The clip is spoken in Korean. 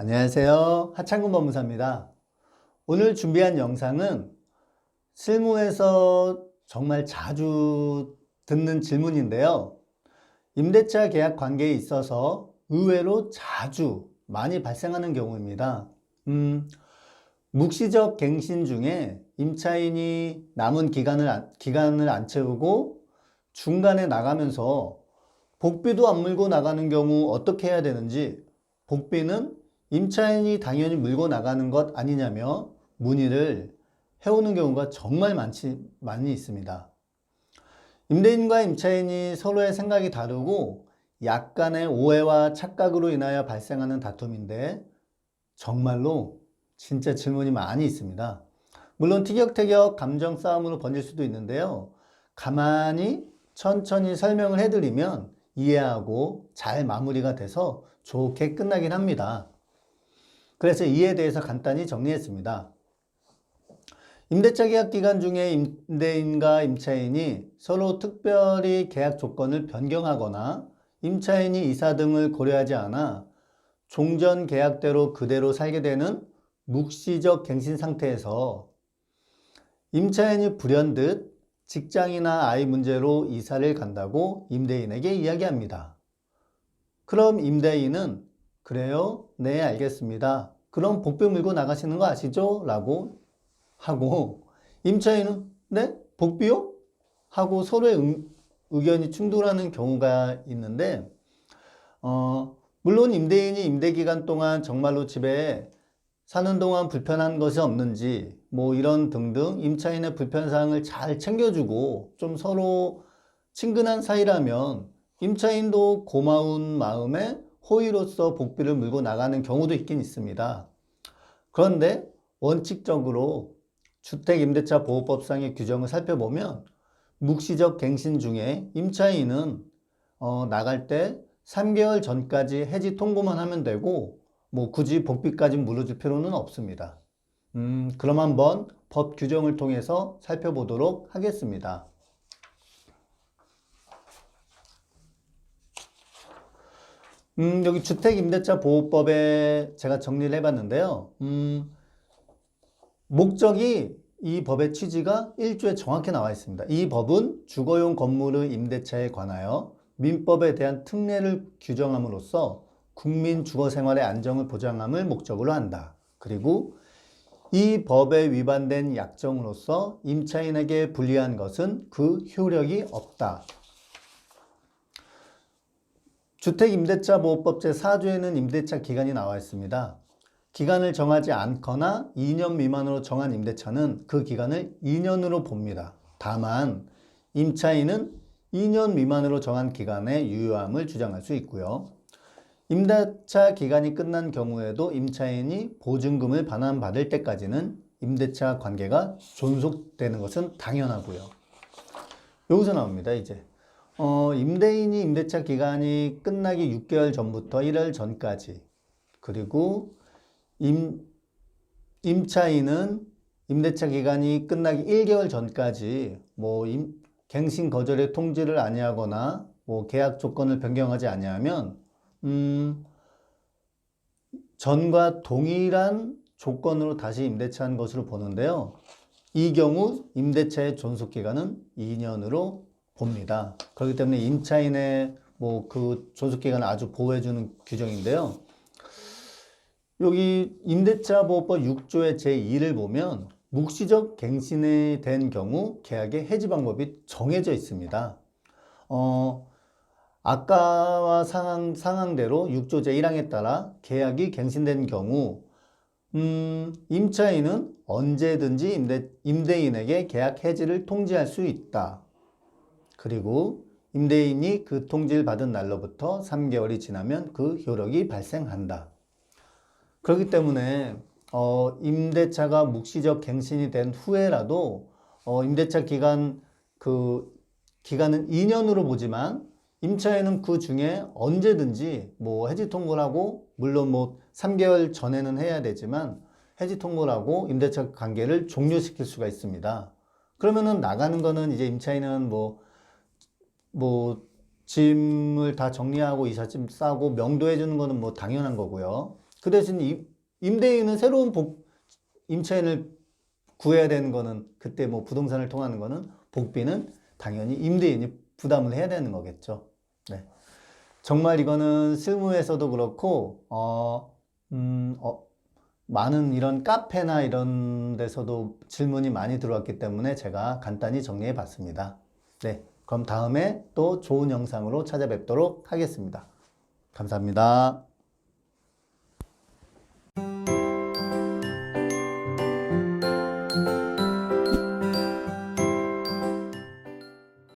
안녕하세요. 하창근 법무사입니다. 오늘 준비한 영상은 실무에서 정말 자주 듣는 질문인데요. 임대차 계약 관계에 있어서 의외로 자주 많이 발생하는 경우입니다. 음, 묵시적 갱신 중에 임차인이 남은 기간을, 안- 기간을 안 채우고 중간에 나가면서 복비도 안 물고 나가는 경우 어떻게 해야 되는지 복비는 임차인이 당연히 물고 나가는 것 아니냐며 문의를 해오는 경우가 정말 많지, 많이 있습니다. 임대인과 임차인이 서로의 생각이 다르고 약간의 오해와 착각으로 인하여 발생하는 다툼인데 정말로 진짜 질문이 많이 있습니다. 물론 티격태격 감정 싸움으로 번질 수도 있는데요. 가만히 천천히 설명을 해드리면 이해하고 잘 마무리가 돼서 좋게 끝나긴 합니다. 그래서 이에 대해서 간단히 정리했습니다. 임대차 계약 기간 중에 임대인과 임차인이 서로 특별히 계약 조건을 변경하거나 임차인이 이사 등을 고려하지 않아 종전 계약대로 그대로 살게 되는 묵시적 갱신 상태에서 임차인이 불현듯 직장이나 아이 문제로 이사를 간다고 임대인에게 이야기합니다. 그럼 임대인은 그래요? 네, 알겠습니다. 그럼 복비 물고 나가시는 거 아시죠? 라고 하고 임차인은 네? 복비요? 하고 서로의 응- 의견이 충돌하는 경우가 있는데 어, 물론 임대인이 임대 기간 동안 정말로 집에 사는 동안 불편한 것이 없는지 뭐 이런 등등 임차인의 불편사항을 잘 챙겨주고 좀 서로 친근한 사이라면 임차인도 고마운 마음에 호의로서 복비를 물고 나가는 경우도 있긴 있습니다. 그런데 원칙적으로 주택임대차 보호법상의 규정을 살펴보면 묵시적 갱신 중에 임차인은 어, 나갈 때 3개월 전까지 해지 통보만 하면 되고 뭐 굳이 복비까지 물어줄 필요는 없습니다. 음, 그럼 한번 법 규정을 통해서 살펴보도록 하겠습니다. 음, 여기 주택임대차 보호법에 제가 정리를 해봤는데요. 음, 목적이 이 법의 취지가 1조에 정확히 나와 있습니다. 이 법은 주거용 건물의 임대차에 관하여 민법에 대한 특례를 규정함으로써 국민 주거 생활의 안정을 보장함을 목적으로 한다. 그리고 이 법에 위반된 약정으로서 임차인에게 불리한 것은 그 효력이 없다. 주택임대차 보호법 제4조에는 임대차 기간이 나와 있습니다. 기간을 정하지 않거나 2년 미만으로 정한 임대차는 그 기간을 2년으로 봅니다. 다만 임차인은 2년 미만으로 정한 기간의 유효함을 주장할 수 있고요. 임대차 기간이 끝난 경우에도 임차인이 보증금을 반환받을 때까지는 임대차 관계가 존속되는 것은 당연하고요. 여기서 나옵니다, 이제. 어, 임대인이 임대차 기간이 끝나기 6개월 전부터 1월 전까지 그리고 임, 임차인은 임대차 기간이 끝나기 1개월 전까지 뭐 임, 갱신 거절의 통지를 아니하거나 뭐 계약 조건을 변경하지 아니하면 음, 전과 동일한 조건으로 다시 임대차한 것으로 보는데요. 이 경우 임대차의 존속 기간은 2년으로 봅니다. 그렇기 때문에 임차인의 뭐 그 존속 기간을 아주 보호해주는 규정인데요. 여기 임대차 보호법 6조의 제2를 보면 묵시적 갱신이 된 경우 계약의 해지 방법이 정해져 있습니다. 어, 아까와 상황, 상황대로 6조 제1항에 따라 계약이 갱신된 경우 음, 임차인은 언제든지 임대, 임대인에게 계약 해지를 통지할 수 있다. 그리고 임대인이 그 통지를 받은 날로부터 3개월이 지나면 그 효력이 발생한다. 그렇기 때문에 어, 임대차가 묵시적 갱신이 된 후에라도 어, 임대차 기간 그 기간은 2년으로 보지만 임차인은 그 중에 언제든지 뭐 해지 통보를 하고 물론 뭐 3개월 전에는 해야 되지만 해지 통보를 하고 임대차 관계를 종료시킬 수가 있습니다. 그러면은 나가는 거는 이제 임차인은 뭐 뭐 짐을 다 정리하고 이삿짐 싸고 명도해 주는 거는 뭐 당연한 거고요. 그 대신 이 임대인은 새로운 복, 임차인을 구해야 되는 거는 그때 뭐 부동산을 통하는 거는 복비는 당연히 임대인이 부담을 해야 되는 거겠죠. 네. 정말 이거는 실무에서도 그렇고 어, 음, 어, 많은 이런 카페나 이런 데서도 질문이 많이 들어왔기 때문에 제가 간단히 정리해 봤습니다. 네. 그럼 다음에 또 좋은 영상으로 찾아뵙도록 하겠습니다. 감사합니다.